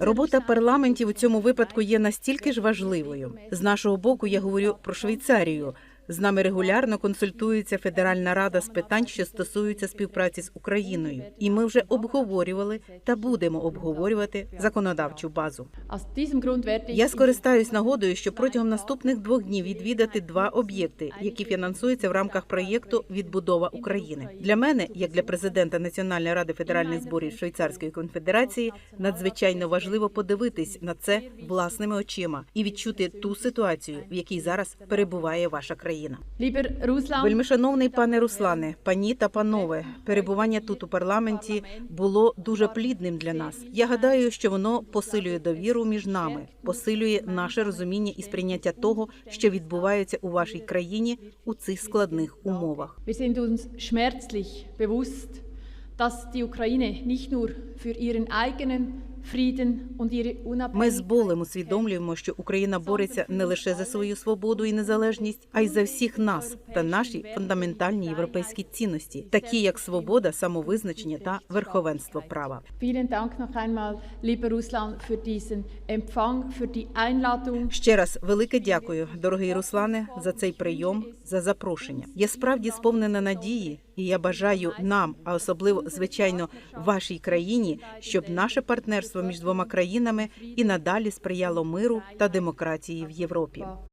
Робота парламентів у цьому випадку є настільки ж важливою. З нашого боку я говорю про Швейцарію. З нами регулярно консультується Федеральна рада з питань, що стосуються співпраці з Україною, і ми вже обговорювали та будемо обговорювати законодавчу базу. Я скористаюсь нагодою, що протягом наступних двох днів відвідати два об'єкти, які фінансуються в рамках проєкту Відбудова України. Для мене, як для президента Національної ради федеральних зборів Швейцарської конфедерації, надзвичайно важливо подивитись на це власними очима і відчути ту ситуацію, в якій зараз перебуває ваша країна. Lieber Russland, Вельмишановний пане Руслане, пані та панове, перебування тут у парламенті було дуже плідним для нас. Я гадаю, що воно посилює довіру між нами, посилює наше розуміння і сприйняття того, що відбувається у вашій країні у цих складних умовах. wir sind uns schmerzlich bewusst, dass die Ukraine nicht nur für ihren eigenen Ми з болем усвідомлюємо, що Україна бореться не лише за свою свободу і незалежність, а й за всіх нас та наші фундаментальні європейські цінності, такі як свобода, самовизначення та верховенство права. Ще раз велике дякую, дорогий Руслане, за цей прийом, за запрошення. Я справді сповнена надії, і я бажаю нам, а особливо звичайно вашій країні, щоб наше партнерство між двома країнами і надалі сприяло миру та демократії в Європі.